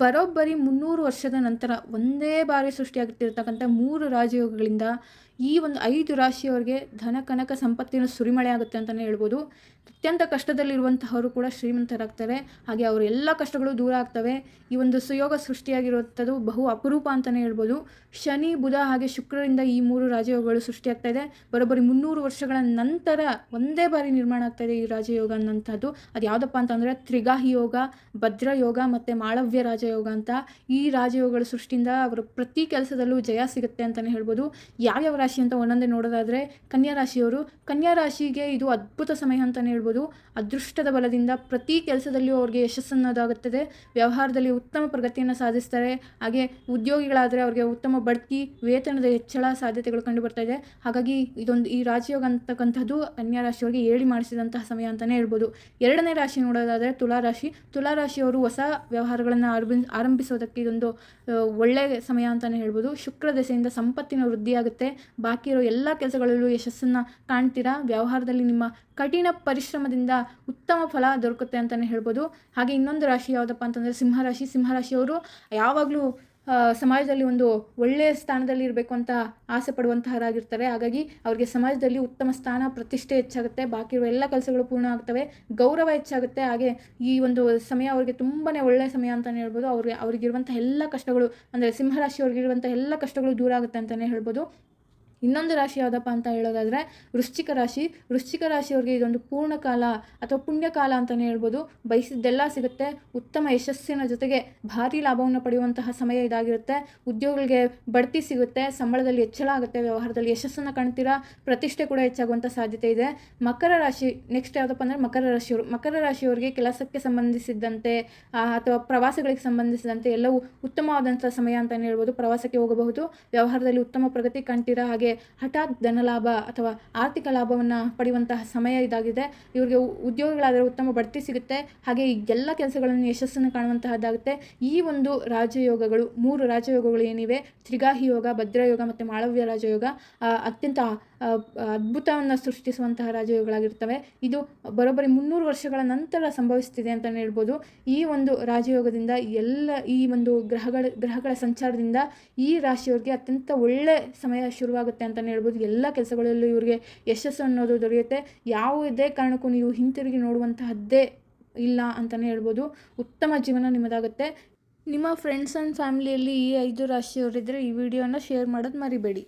ಬರೋಬ್ಬರಿ ಮುನ್ನೂರು ವರ್ಷದ ನಂತರ ಒಂದೇ ಬಾರಿ ಸೃಷ್ಟಿಯಾಗುತ್ತಿರ್ತಕ್ಕಂಥ ಮೂರು ರಾಜಯೋಗಗಳಿಂದ ಈ ಒಂದು ಐದು ರಾಶಿಯವರಿಗೆ ಧನ ಕನಕ ಸಂಪತ್ತಿನ ಸುರಿಮಳೆ ಆಗುತ್ತೆ ಅಂತಲೇ ಹೇಳ್ಬೋದು. ಅತ್ಯಂತ ಕಷ್ಟದಲ್ಲಿರುವಂತಹವರು ಕೂಡ ಶ್ರೀಮಂತರಾಗ್ತಾರೆ. ಹಾಗೆ ಅವರ ಎಲ್ಲ ಕಷ್ಟಗಳು ದೂರ ಆಗ್ತವೆ. ಈ ಒಂದು ಸುಯೋಗ ಸೃಷ್ಟಿಯಾಗಿರುವಂಥದ್ದು ಬಹು ಅಪರೂಪ ಅಂತಲೇ ಹೇಳ್ಬೋದು. ಶನಿ, ಬುಧ ಹಾಗೆ ಶುಕ್ರರಿಂದ ಈ ಮೂರು ರಾಜಯೋಗಗಳು ಸೃಷ್ಟಿಯಾಗ್ತಾ ಇದೆ. ಬರೋಬ್ಬರಿ ಮುನ್ನೂರು ವರ್ಷಗಳ ನಂತರ ಒಂದೇ ಬಾರಿ ನಿರ್ಮಾಣ ಆಗ್ತಾ ಇದೆ ಈ ರಾಜಯೋಗ ಅನ್ನೋಂಥದ್ದು ಅದು ಯಾವುದಪ್ಪ ಅಂತಂದರೆ ತ್ರಿಗಾಹಿ ಯೋಗ ಭದ್ರ ಯೋಗ ಮತ್ತು ಮಾಳವ್ಯ ರಾಜಯೋಗ ಅಂತ ಈ ರಾಜಯೋಗಗಳ ಸೃಷ್ಟಿಯಿಂದ ಅವರು ಪ್ರತಿ ಕೆಲಸದಲ್ಲೂ ಜಯ ಸಿಗುತ್ತೆ ಅಂತಲೇ ಹೇಳ್ಬೋದು. ಯಾವ್ಯಾವ ರಾಶಿ ಅಂತ ಒಂದೊಂದೇ ನೋಡೋದಾದರೆ ಕನ್ಯಾ ರಾಶಿಯವರು. ಕನ್ಯಾ ರಾಶಿಗೆ ಇದು ಅದ್ಭುತ ಸಮಯ ಅಂತಲೇ ಹೇಳ್ಬೋದು. ಅದೃಷ್ಟದ ಬಲದಿಂದ ಪ್ರತಿ ಕೆಲಸದಲ್ಲಿಯೂ ಅವ್ರಿಗೆ ಯಶಸ್ಸನ್ನೋದಾಗುತ್ತದೆ ವ್ಯವಹಾರದಲ್ಲಿ ಉತ್ತಮ ಪ್ರಗತಿಯನ್ನು ಸಾಧಿಸ್ತಾರೆ. ಹಾಗೆ ಉದ್ಯೋಗಿಗಳಾದರೆ ಅವರಿಗೆ ಉತ್ತಮ ಬಡ್ತಿ, ವೇತನದ ಹೆಚ್ಚಳ ಸಾಧ್ಯತೆಗಳು ಕಂಡುಬರ್ತಾ ಇದೆ. ಹಾಗಾಗಿ ಇದೊಂದು ಈ ರಾಜಯೋಗ ಅಂತಕ್ಕಂಥದ್ದು ಕನ್ಯಾ ರಾಶಿಯವರಿಗೆ ಹೇಳಿ ಮಾಡಿಸಿದಂತಹ ಸಮಯ ಅಂತಲೇ ಹೇಳ್ಬೋದು. ಎರಡನೇ ರಾಶಿ ನೋಡೋದಾದರೆ ತುಲಾ ರಾಶಿ. ತುಲಾ ರಾಶಿಯವರು ಹೊಸ ವ್ಯವಹಾರಗಳನ್ನು ಆರಂಭಿ ಆರಂಭಿಸೋದಕ್ಕೆ ಇದೊಂದು ಒಳ್ಳೆಯ ಸಮಯ ಅಂತಲೇ ಹೇಳ್ಬೋದು. ಶುಕ್ರ ದೆಸೆಯಿಂದ ಸಂಪತ್ತಿನ ವೃದ್ಧಿಯಾಗುತ್ತೆ. ಬಾಕಿ ಇರೋ ಎಲ್ಲ ಕೆಲಸಗಳಲ್ಲೂ ಯಶಸ್ಸನ್ನು ಕಾಣ್ತೀರಾ? ವ್ಯವಹಾರದಲ್ಲಿ ನಿಮ್ಮ ಕಠಿಣ ಪರಿಶ್ರಮದಿಂದ ಉತ್ತಮ ಫಲ ದೊರಕುತ್ತೆ ಅಂತಲೇ ಹೇಳ್ಬೋದು. ಹಾಗೆ ಇನ್ನೊಂದು ರಾಶಿ ಯಾವುದಪ್ಪ ಅಂತಂದರೆ, ಸಿಂಹರಾಶಿ. ಸಿಂಹರಾಶಿಯವರು ಯಾವಾಗಲೂ ಸಮಾಜದಲ್ಲಿ ಒಂದು ಒಳ್ಳೆಯ ಸ್ಥಾನದಲ್ಲಿ ಇರಬೇಕು ಅಂತ ಆಸೆ ಪಡುವಂತಹರಾಗಿರ್ತಾರೆ ಹಾಗಾಗಿ ಅವರಿಗೆ ಸಮಾಜದಲ್ಲಿ ಉತ್ತಮ ಸ್ಥಾನ, ಪ್ರತಿಷ್ಠೆ ಹೆಚ್ಚಾಗುತ್ತೆ. ಬಾಕಿ ಇರುವ ಎಲ್ಲ ಕೆಲಸಗಳು ಪೂರ್ಣ ಆಗ್ತವೆ. ಗೌರವ ಹೆಚ್ಚಾಗುತ್ತೆ. ಹಾಗೆ ಈ ಒಂದು ಸಮಯ ಅವರಿಗೆ ತುಂಬಾ ಒಳ್ಳೆಯ ಸಮಯ ಅಂತಲೇ ಹೇಳ್ಬೋದು. ಅವ್ರಿಗೆ ಅವ್ರಿಗಿರುವಂಥ ಎಲ್ಲ ಕಷ್ಟಗಳು, ಅಂದರೆ ಸಿಂಹರಾಶಿಯವ್ರಿಗಿರುವಂಥ ಎಲ್ಲ ಕಷ್ಟಗಳು ದೂರ ಆಗುತ್ತೆ ಅಂತಲೇ ಹೇಳ್ಬೋದು. ಇನ್ನೊಂದು ರಾಶಿ ಯಾವುದಪ್ಪ ಅಂತ ಹೇಳೋದಾದರೆ ವೃಶ್ಚಿಕ ರಾಶಿ. ವೃಶ್ಚಿಕ ರಾಶಿಯವ್ರಿಗೆ ಇದೊಂದು ಪೂರ್ಣ ಕಾಲ ಅಥವಾ ಪುಣ್ಯಕಾಲ ಅಂತಲೇ ಹೇಳ್ಬೋದು. ಬಯಸಿದ್ದೆಲ್ಲ ಸಿಗುತ್ತೆ. ಉತ್ತಮ ಯಶಸ್ಸಿನ ಜೊತೆಗೆ ಭಾರಿ ಲಾಭವನ್ನು ಪಡೆಯುವಂತಹ ಸಮಯ ಇದಾಗಿರುತ್ತೆ. ಉದ್ಯೋಗಗಳಿಗೆ ಬಡ್ತಿ ಸಿಗುತ್ತೆ. ಸಂಬಳದಲ್ಲಿ ಹೆಚ್ಚಳ ಆಗುತ್ತೆ. ವ್ಯವಹಾರದಲ್ಲಿ ಯಶಸ್ಸನ್ನು ಕಾಣ್ತೀರಾ? ಪ್ರತಿಷ್ಠೆ ಕೂಡ ಹೆಚ್ಚಾಗುವಂಥ ಸಾಧ್ಯತೆ ಇದೆ. ಮಕರ ರಾಶಿ ನೆಕ್ಸ್ಟ್ ಯಾವುದಪ್ಪ ಅಂದರೆ ಮಕರ ರಾಶಿಯವರು. ಮಕರ ರಾಶಿಯವರಿಗೆ ಕೆಲಸಕ್ಕೆ ಸಂಬಂಧಿಸಿದಂತೆ ಅಥವಾ ಪ್ರವಾಸಗಳಿಗೆ ಸಂಬಂಧಿಸಿದಂತೆ ಎಲ್ಲವೂ ಉತ್ತಮವಾದಂಥ ಸಮಯ ಅಂತಲೇ ಹೇಳ್ಬೋದು. ಪ್ರವಾಸಕ್ಕೆ ಹೋಗಬಹುದು. ವ್ಯವಹಾರದಲ್ಲಿ ಉತ್ತಮ ಪ್ರಗತಿ ಕಾಣ್ತೀರಾ? ಹಾಗೆ ಹಠಾತ್ ಧನಲಾಭ ಅಥವಾ ಆರ್ಥಿಕ ಲಾಭವನ್ನು ಪಡೆಯುವಂತಹ ಸಮಯ ಇದಾಗಿದೆ. ಇವರಿಗೆ ಉದ್ಯೋಗಿಗಳಾದರೆ ಉತ್ತಮ ಬಡ್ತಿ ಸಿಗುತ್ತೆ. ಹಾಗೆ ಈ ಎಲ್ಲ ಕೆಲಸಗಳನ್ನು ಯಶಸ್ಸನ್ನು ಕಾಣುವಂತಹದ್ದಾಗುತ್ತೆ. ಈ ಒಂದು ರಾಜಯೋಗಗಳು, ಮೂರು ರಾಜಯೋಗಗಳು ಏನಿವೆ? ತ್ರಿಗಾಹಿ ಯೋಗ ಭದ್ರಯೋಗ ಮತ್ತು ಮಾಳವ್ಯ ರಾಜಯೋಗ. ಅತ್ಯಂತ ಅದ್ಭುತವನ್ನು ಸೃಷ್ಟಿಸುವಂತಹ ರಾಜಯೋಗಗಳಾಗಿರ್ತವೆ. ಇದು ಬರೋಬ್ಬರಿ ಮುನ್ನೂರು ವರ್ಷಗಳ ನಂತರ ಸಂಭವಿಸ್ತಿದೆ ಅಂತಲೇ ಹೇಳ್ಬೋದು. ಈ ಒಂದು ರಾಜಯೋಗದಿಂದ ಎಲ್ಲ ಈ ಒಂದು ಗ್ರಹಗಳ ಗ್ರಹಗಳ ಸಂಚಾರದಿಂದ ಈ ರಾಶಿಯವ್ರಿಗೆ ಅತ್ಯಂತ ಒಳ್ಳೆ ಸಮಯ ಶುರುವಾಗುತ್ತೆ ಅಂತಲೇ ಹೇಳ್ಬೋದು. ಎಲ್ಲ ಕೆಲಸಗಳಲ್ಲೂ ಇವರಿಗೆ ಯಶಸ್ಸು ಅನ್ನೋದು ದೊರೆಯುತ್ತೆ. ಯಾವುದೇ ಕಾರಣಕ್ಕೂ ನೀವು ಹಿಂತಿರುಗಿ ನೋಡುವಂತಹದ್ದೇ ಇಲ್ಲ ಅಂತಲೇ ಹೇಳ್ಬೋದು. ಉತ್ತಮ ಜೀವನ ನಿಮ್ಮದಾಗುತ್ತೆ. ನಿಮ್ಮ ಫ್ರೆಂಡ್ಸ್ ಆ್ಯಂಡ್ ಫ್ಯಾಮಿಲಿಯಲ್ಲಿ ಈ ಐದು ರಾಶಿಯವರಿದ್ದರೆ ಈ ವಿಡಿಯೋನ ಶೇರ್ ಮಾಡೋದು ಮರಿಬೇಡಿ.